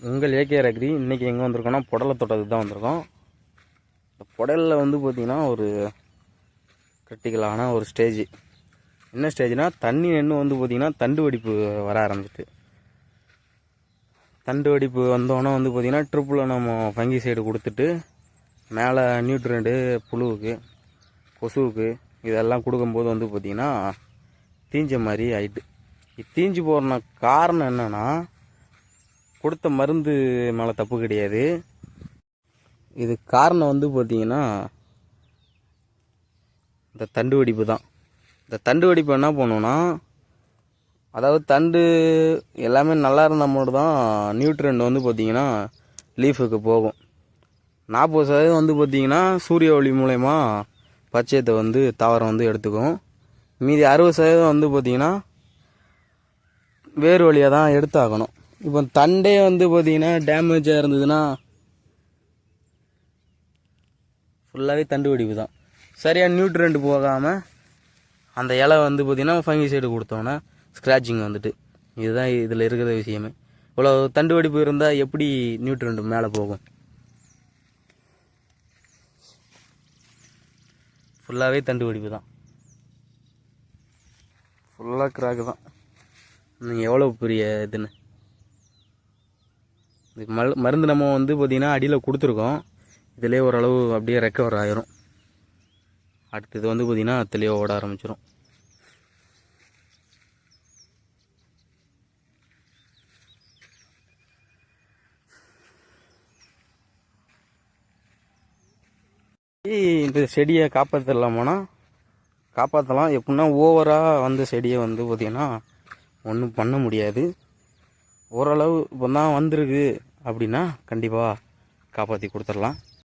உங்கள் AKR agri இன்றைக்கி எங்கே வந்திருக்கோம்னா புடலை தோட்டத்துக்கு தான் வந்திருக்கோம். இந்த புடலில் வந்து பார்த்திங்கன்னா ஒரு கிரிட்டிக்கலான ஒரு ஸ்டேஜ் என்ன ஸ்டேஜ்னால் தண்ணி நின்று வந்து பார்த்திங்கன்னா தண்டு வெடிப்பு வர ஆரம்பிச்சிட்டு தண்டு வெடிப்பு வந்தோன்னே வந்து பார்த்திங்கன்னா ட்ரிப்பில் நம்ம ஃபங்கி சைடு கொடுத்துட்டு மேலே நியூட்ரண்ட்டு புழுவுக்கு கொசுவுக்கு இதெல்லாம் கொடுக்கும்போது வந்து பார்த்திங்கன்னா தீஞ்ச மாதிரி ஆயிட்டு. இது தீஞ்சு போகிறன காரணம் என்னன்னா கொடுத்த மருந்து மேலே தப்பு கிடையாது. இது காரணம் வந்து பார்த்தீங்கன்னா இந்த தண்டு வெடிப்பு தான். இந்த தண்டு வெடிப்பு என்ன பண்ணுன்னா அதாவது தண்டு எல்லாமே நல்லா இருந்தால் மட்டும் தான் நியூட்ரண்ட் வந்து பார்த்திங்கன்னா லீஃபுக்கு போகும். நாற்பது சதவீதம் வந்து பார்த்தீங்கன்னா சூரிய ஒளி மூலயமா பச்சையத்தை வந்து தாவரம் வந்து எடுத்துக்கும். மீதி அறுபது சதவீதம் வந்து பார்த்தீங்கன்னா வேறு வழியாக தான் எடுத்தாகணும். இப்போ தண்டே வந்து பார்த்தீங்கன்னா டேமேஜாக இருந்ததுன்னா ஃபுல்லாகவே தண்டு வெடிப்பு தான். சரியாக நியூட்ரண்ட் போகாமல் அந்த இலை வந்து பார்த்தீங்கன்னா ஃபங்கி சைடு கொடுத்தோன்னே ஸ்க்ராட்சிங் வந்துட்டு. இதுதான் இதில் இருக்கிற விஷயமே. இவ்வளோ தண்டு வெடிப்பு இருந்தால் எப்படி நியூட்ரண்ட் மேலே போகும்? ஃபுல்லாகவே தண்டு வெடிப்பு தான். ஃபுல்லாக கிராக்கு தான். நீங்கள் எவ்வளோ பெரிய இதுன்னு? இதுக்கு மல் மருந்து நம்ம வந்து பார்த்திங்கன்னா அடியில் கொடுத்துருக்கோம். இதிலே ஓரளவு அப்படியே ரெக்கவர் ஆயிரும். அடுத்தது வந்து பார்த்திங்கன்னா தெளிவாக ஓட ஆரம்பிச்சிடும் இந்த செடியை காப்பாற்றலாமானா காப்பாற்றலாம் எப்படின்னா ஓவராக வந்த செடியை வந்து பார்த்திங்கன்னா ஒன்றும் பண்ண முடியாது. ஓரளவு இப்போ தான் வந்திருக்கு. அப்படின்னா கண்டிப்பாக காப்பாற்றி கொடுத்துடலாம்.